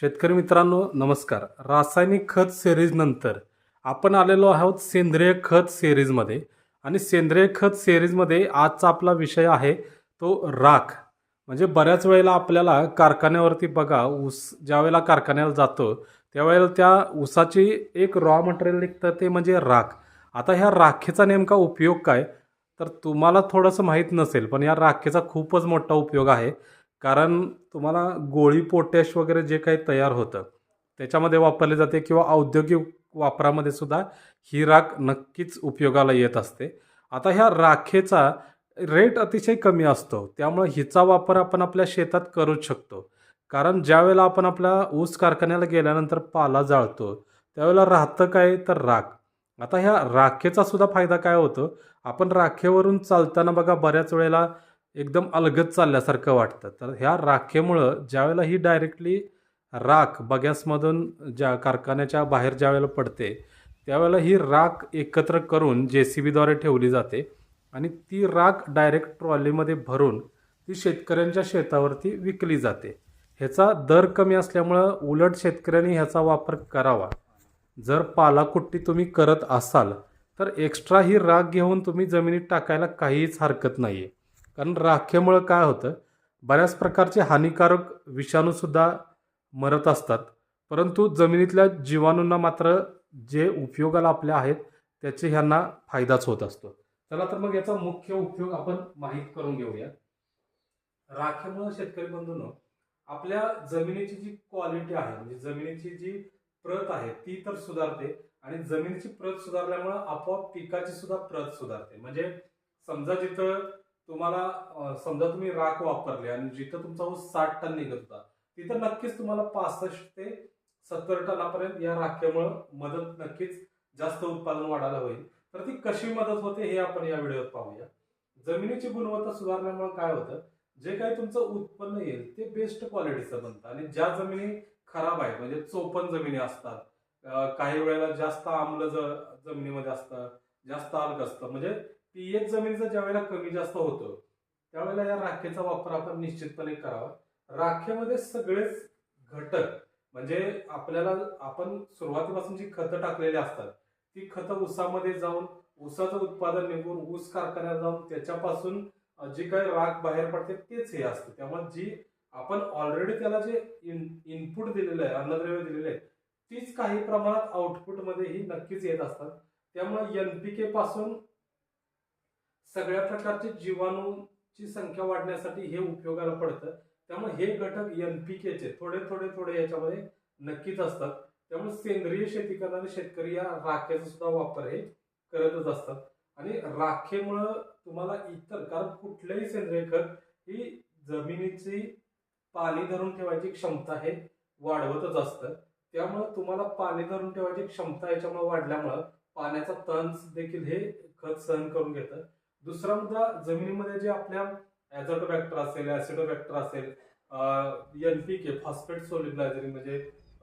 शेतकरी मित्रांनो नमस्कार. रासायनिक खत सिरीजनंतर आपण आलेलो आहोत सेंद्रिय खत सिरीजमध्ये आणि सेंद्रिय खत सिरीजमध्ये आजचा आपला विषय आहे तो राख. म्हणजे बऱ्याच वेळेला आपल्याला कारखान्यावरती बघा ऊस ज्या वेळेला कारखान्याला जातो त्यावेळेला त्या ऊसाची एक रॉ मटेरियल निघतं ते म्हणजे राख. आता ह्या राखेचा नेमका उपयोग काय? तर तुम्हाला थोडंसं माहीत नसेल पण या राखेचा खूपच मोठा उपयोग आहे. कारण तुम्हाला गोळी पोटॅश वगैरे जे काही तयार होतं त्याच्यामध्ये वापरले जाते किंवा औद्योगिक वापरामध्ये सुद्धा ही राख नक्कीच उपयोगाला येत असते. आता ह्या राखेचा रेट अतिशय कमी असतो त्यामुळे हिचा वापर आपण आपल्या शेतात करूच शकतो. कारण ज्यावेळेला आपण आपल्या ऊस कारखान्याला गेल्यानंतर पाला जाळतो त्यावेळेला राहतं काय? तर राख. आता ह्या राखेचा सुद्धा फायदा काय होतो? आपण राखेवरून चालताना बघा बऱ्याच वेळेला एकदम अलगत चालल्यासारखं वाटतं. तर ह्या राखेमुळं ज्यावेळेला ही डायरेक्टली राख बगॅसमधून ज्या कारखान्याच्या बाहेर ज्यावेळेला पडते त्यावेळेला ही राख एकत्र करून जे सी बीद्वारे ठेवली जाते आणि ती राख डायरेक्ट ट्रॉलीमध्ये भरून ती शेतकऱ्यांच्या शेतावरती विकली जाते. ह्याचा दर कमी असल्यामुळं उलट शेतकऱ्यांनी ह्याचा वापर करावा. जर पालाकुट्टी तुम्ही करत असाल तर एक्स्ट्रा ही राख घेऊन तुम्ही जमिनीत टाकायला काहीच हरकत नाही आहे कारण राखेमुळं काय होतं बऱ्याच प्रकारचे हानिकारक विषाणूसुद्धा मरत असतात. परंतु जमिनीतल्या जीवाणूंना मात्र जे उपयोगाला आपल्या आहेत त्याचे ह्यांना फायदाच होत असतो. चला तर मग याचा मुख्य उपयोग आपण माहीत करून घेऊया. राखेमुळं शेतकरी बंधूंनो आपल्या जमिनीची जी क्वालिटी आहे म्हणजे जमिनीची जी प्रत आहे ती तर सुधारते आणि जमिनीची प्रत सुधारल्यामुळं आपोआप पिकाची सुद्धा प्रत सुधारते. म्हणजे समजा जिथं तुम्हाला समजा तुम्ही राख वापरली आणि जिथं तुमचा ऊस साठ टन निघत होता तिथं नक्कीच तुम्हाला पासष्ट ते सत्तर टनापर्यंत या राखेमुळं मदत नक्कीच जास्त उत्पादन वाढायला होईल. तर ती कशी मदत होते हे आपण या व्हिडिओत पाहूया. जमिनीची गुणवत्ता सुधारण्यामुळे काय होतं? जे काही तुमचं उत्पन्न येईल ते बेस्ट क्वालिटीचं बनतं. आणि ज्या जमिनी खराब आहेत म्हणजे चोपन जमिनी असतात काही वेळेला जास्त आम्ल जमिनीमध्ये असतं जास्त अलग असतं म्हणजे पीएच जमिनीचं ज्या वेळेला कमी जास्त होतं त्यावेळेला या राखेचा वापर आपण निश्चितपणे करावा. राखेमध्ये सगळेच घटक म्हणजे आपल्याला आपण सुरुवातीपासून जी खतं टाकलेली असतात ती खतं ऊसामध्ये जाऊन ऊसाचं उत्पादन निघून ऊस कारखान्यात जाऊन त्याच्यापासून जी काही राख बाहेर पडते तेच हे असतं. त्यामुळे जी आपण ऑलरेडी त्याला जे इन इनपुट दिलेलं आहे अन्नद्रव्य दिलेलं आहे तीच काही प्रमाणात आउटपुटमध्ये ही नक्कीच येत असतात. त्यामुळे एनपीके पासून सगळ्या प्रकारचे जीवाणूची संख्या वाढण्यासाठी हे उपयोगाला पडतं. त्यामुळे हे घटक एनपीकेचे थोडे थोडे थोडे याच्यामध्ये नक्कीच असतात. त्यामुळे सेंद्रिय शेती करणारे शेतकरी या राखेचा सुद्धा वापर हे करतच असतात. आणि राखेमुळं तुम्हाला इतर कारण कुठलंही सेंद्रिय खत ही जमिनीची पाणी धरून ठेवायची क्षमता हे वाढवतच असतं. त्यामुळं तुम्हाला पाणी धरून ठेवायची क्षमता याच्यामुळे वाढल्यामुळं पाण्याचा तण देखील हे खत सहन करून घेतं. दुसरा मुद्दा जमिनीमध्ये जे आपल्या ॲझोटोबॅक्टर असेल ॲसिडोबॅक्टर असेल एनपीके फॉस्फेट सोलिब्लायझरिंग म्हणजे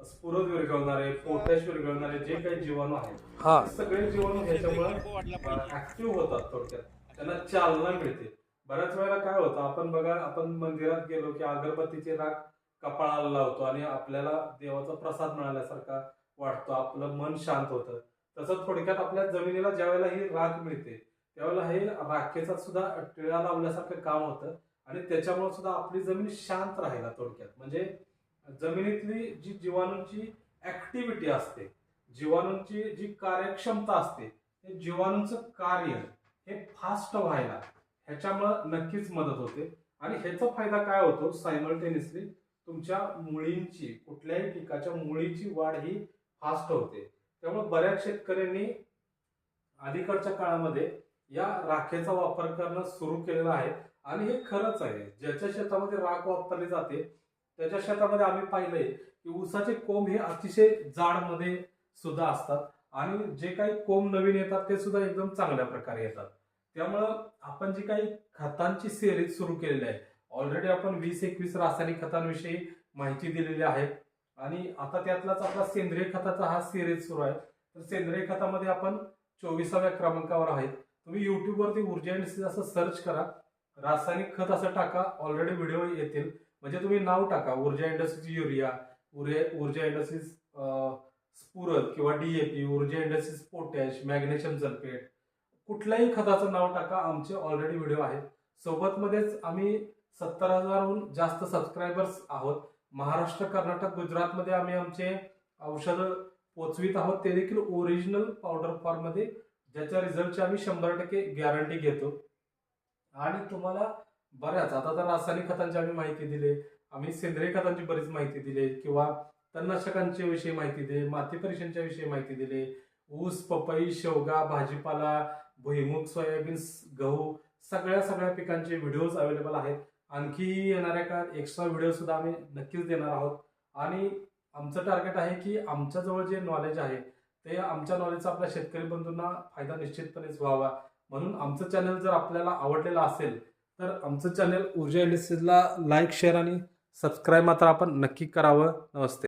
स्फुरद विरघळणारे पोटॅश विरघळणारे जे काही जीवाणू आहेत सगळे जीवाणू ह्याच्यामुळे ऍक्टिव्ह होतात थोडक्यात. त्यांना चालना मिळते. बऱ्याच वेळेला काय होतं आपण बघा आपण मंदिरात गेलो की अगरबत्तीची राख कपाळाला लावतो आणि आपल्याला देवाचा प्रसाद मिळाल्यासारखा वाटतो आपलं मन शांत होतं. तसं थोडक्यात आपल्या जमिनीला ज्या वेळेला ही राख मिळते त्यावेळेला हे राखेचा सुद्धा टिळा लावल्यासारखं काम होतं. आणि त्याच्यामुळे सुद्धा आपली जमीन शांत राहिला थोडक्यात. म्हणजे जमिनीतली जी जीवाणूंची ऍक्टिव्हिटी असते जीवाणूंची जी कार्यक्षमता असते ते जीवाणूंचं कार्य हे फास्ट व्हायला ह्याच्यामुळं नक्कीच मदत होते. आणि ह्याचा फायदा काय होतो सायमल्टेनियसली तुमच्या मुळींची कुठल्याही पिकाच्या मुळीची वाढ ही फास्ट होते. त्यामुळे बऱ्याच शेतकऱ्यांनी अलीकडच्या काळामध्ये या राखेचा वापर करणं सुरू केलेला आहे. आणि हे खरंच आहे. ज्याच्या शेतामध्ये राख वापरली जाते त्याच्या शेतामध्ये आम्ही पाहिलंय की ऊसाचे कोंब हे अतिशय जाडमध्ये सुद्धा असतात. आणि जे काही कोंब नवीन येतात ते सुद्धा एकदम चांगल्या प्रकारे येतात. त्यामुळं आपण जी काही खतांची सिरीज सुरू केलेली आहे ऑलरेडी आपण वीस एकवीस रासायनिक खतांविषयी माहिती दिलेली आहे. आणि आता त्यातलाच आपला सेंद्रिय खताचा हा सिरीज सुरू आहे. तर सेंद्रिय खतामध्ये आपण चोवीसाव्या क्रमांकावर आहेत. तुम्ही युट्यूबवरती ऊर्जा इंडस्ट्रीज असं सर्च करा. रासायनिक खत असं टाका. ऑलरेडी व्हिडिओ येतील. म्हणजे तुम्ही नाव टाका. Urja industries urea Urja industries स्पुरत किंवा डीएपी ऊर्जा इंडस्ट्रीज पोटॅश मॅग्नेशियम सल्फेट. कुठल्याही खताचं नाव टाका. आमचे ऑलरेडी व्हिडिओ आहेत. सोबतमध्येच आम्ही सत्तर हजारहून जास्त सबस्क्रायबर्स आहोत. महाराष्ट्र कर्नाटक गुजरातमध्ये आम्ही आमचे औषधं पोचवित आहोत. ते देखील ओरिजिनल पावडर फॉर्ममध्ये ज्याच्या रिझल्टची आम्ही शंभर टक्के गॅरंटी घेतो. आणि तुम्हाला बऱ्याच आता तर रासायनिक खतांची आम्ही माहिती दिली आम्ही सेंद्रिय खतांची बरीच माहिती दिली किंवा तणनाशकांच्या विषयी माहिती दिली माती परीक्षणच्या विषयी माहिती दिली ऊस पपई शेवगा भाजीपाला भुईमुग सोयाबीन गहू सगळ्या सगळ्या पिकांचे व्हिडिओज अवेलेबल आहेत. आणखी येणाऱ्या काळात एक्स्ट्रा व्हिडिओ सुद्धा आम्ही नक्कीच देणार आहोत. आणि आमचं टार्गेट आहे की आमच्याजवळ जे नॉलेज आहे ते आमच्या नॉलेजचा आपल्या शेतकरी बंधूंना फायदा निश्चितपणेच व्हावा. म्हणून आमचं चॅनल जर आपल्याला आवडलेलं असेल तर आमचं चॅनल ऊर्जा इंडस्ट्रीजला लाईक शेअर आणि सबस्क्राईब मात्र आपण नक्की करावं. नमस्ते.